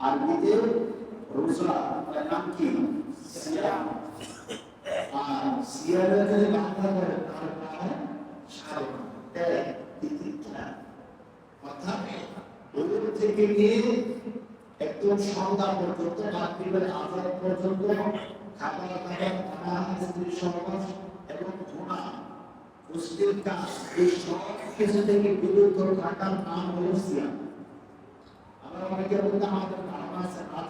আরবিতে রোজা তার নাম কি? সিয়াম। আর সিয়ামের যদি বাংলা করে তাহলে নাম থেকে নিয়ে একদম সন্ধ্যা কিছু থেকে বিরুদ্ধ আমরা অনেকের মধ্যে আমাদের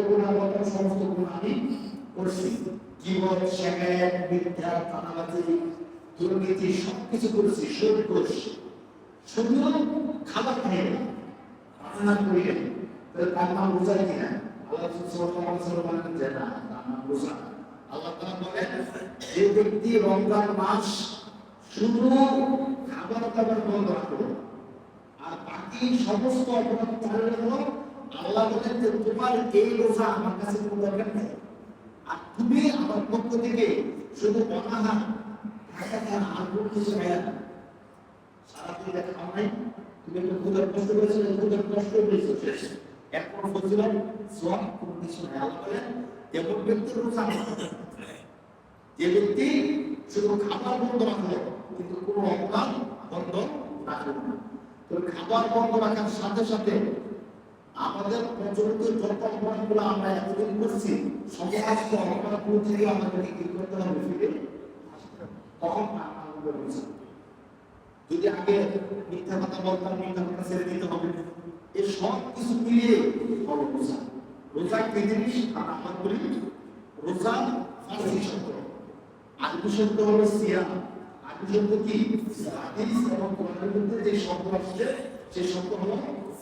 গুণ সমস্ত গুণ আমি করছি জীবন শেখায় মিথ্যা কানাবাজি দুর্নীতি সবকিছু করেছি সব করছি শুধু খাবার খাই রান্না করি তার নাম বোঝায় কিনা আল্লাহ না তার নাম বোঝা আল্লাহ তাআলা বলেন যে ব্যক্তি শুধু খাবার দাবার বন্ধ আর বাকি সমস্ত আল্লাহ বলেন যে, তোমার এই রোজা আমার কাছে কোনো দরকার নেই। আর তুমি আমার পক্ষ থেকে শুধু অনাহার আর কোনো কিছু খাই সারাদিন দেখা তুমি একটু ক্ষুদার কষ্ট বলছিলাম সব কোনো কিছু নাই। আল্লাহ বলেন, এমন ব্যক্তির যে ব্যক্তি শুধু খাবার বন্ধ রাখল কিন্তু কোনো অপরাধ বন্ধ রাখল না। তো খাবার বন্ধ রাখার সাথে সাথে আমাদের প্রচলিত যত অপরাধগুলো আমরা এতদিন করছি সমস্ত অপরাধগুলো থেকে আমাদেরকে কি করতে হবে ফিরে? হবে। বুঝি যদি আগে মিথ্যা কথা বলতাম, মিথ্যা কথা ছেড়ে দিতে হবে। এই সব কিছু মিলিয়ে হলো রোজা। রোজা কি জিনিস? আমরা আমার বলি রোজা ফার্সি শব্দ। আরবি শব্দ হলো সিয়াম। আরবি শব্দ কি? হাদিস এবং কোরআনের মধ্যে যে শব্দ আসছে সেই শব্দ হলো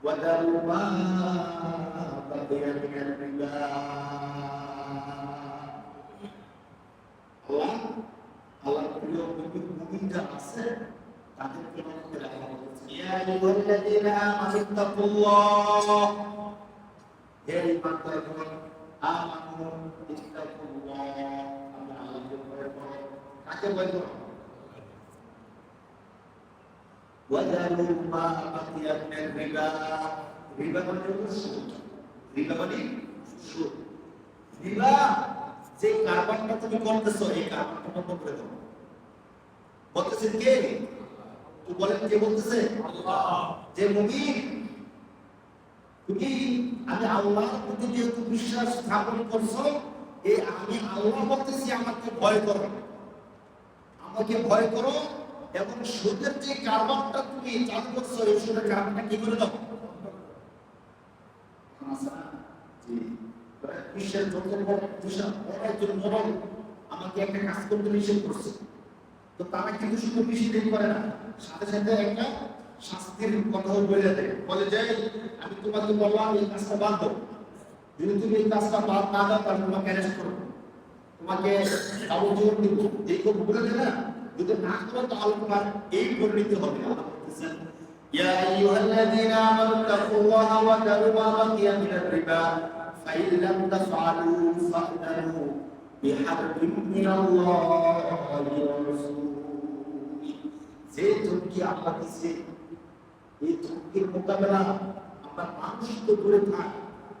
ওয়া দারু মা বাকিয়া মিনার রিবা আল্লাহ আল্লাহ প্রিয় মুমিন মুমিন যারা আছে তাদেরকে মনে করে আল্লাহ বলছেন ইয়া আইয়ুহাল্লাযীনা আমানু তাকুল্লাহ হে ইমানদারগণ আমানু ইত্তাকুল্লাহ আমরা আল্লাহকে ভয় করো কাকে ভয় করো ওয়াদারু মা বাকিয়া মিনার রিবা রিবা মানে হলো সুদ। রিবা মানে সুদ। রিবা যে কারবারটা তুমি করতেছো এই কারবারটা বন্ধ করে দাও। বলতেছেন কে? বলেন কে বলতেছে? যে মুমিন তুমি আমি আল্লাহর প্রতি যেহেতু বিশ্বাস স্থাপন করছ এই আমি আল্লাহ বলতেছি আমাকে ভয় করো। আমাকে ভয় করো এবং সুদের যে কারবারটা তুমি চালু করছ এই সুদের কারবারটা কি করে দাও? আচ্ছা, বিশ্বের যত বড় একজন মোড়ল আমাকে একটা কাজ করতে নিষেধ করছে। তো তারা কিন্তু শুধু নিষেধ করে না সাথে সাথে একটা শাস্তির কথাও বলে দেয়। বলে যে আমি তোমাকে বললাম এই কাজটা বাদ দাও। যদি তুমি এই কাজটা বাদ না দাও তাহলে তোমাকে অ্যারেস্ট তোমাকে যাবজ্জীবন দিব এই কথা বলে দেয় না। যদি না করো তাহলে তোমার এই পরিণতি হবে আল্লাহ বলতেছেন يا أيها الذين آمنوا اتقوا الله وذروا ما بقي من الربا فإن لم تفعلوا فأذنوا بحرب من الله ورسوله যে ধমকি আল্লাহ দিচ্ছে এই ধমকির মোকাবেলা আমরা মানুষ তো দূরে থাক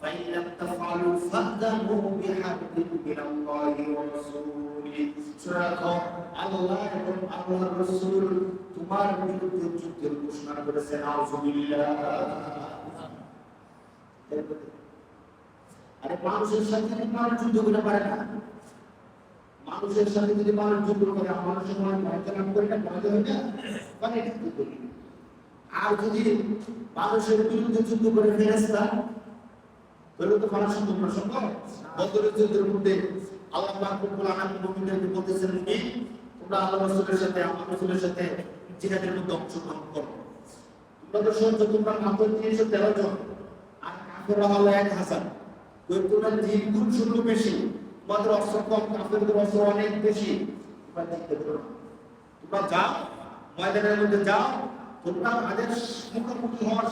ফাইল্লাম তাফালু ফাদামু বিহাদ্দিন মিনাল্লাহি ওয়া রাসূলি সূরা আল্লাহ এবং আল্লাহর রাসূল তোমার বিরুদ্ধে যুদ্ধের ঘোষণা করেছেন, আউযুবিল্লাহ। আরে মানুষের সাথে মানুষ যুদ্ধ করতে পারে না, মানুষের সাথে যদি মানুষ যুদ্ধ করে মানুষের মনে ভয়তে করে না ভয়তে হয় না? মানে যুদ্ধ করি। আর যদি মানুষের বিরুদ্ধে যুদ্ধ করে ফেরেস্তা তাহলে তো সম্ভব সম্ভব বদরের যুদ্ধের মধ্যে আল্লাহ মুমিনদেরকে কি তোমরা রাসূলের সাথে রাসূলের সাথে জিহাদের মধ্যে করো। তোমরা তো তোমরা মাত্র তিনশো তেরো জন, আর কাফেররা হলো এক হাজার। তোমরা গুণ শূন্য বেশি তোমাদের অস্ত্র কম, কাফেরদের অস্ত্র অনেক বেশি। তোমরা তোমরা যাও, ময়দানের মধ্যে যাও, তোমরা তাদের মুখোমুখি হওয়ার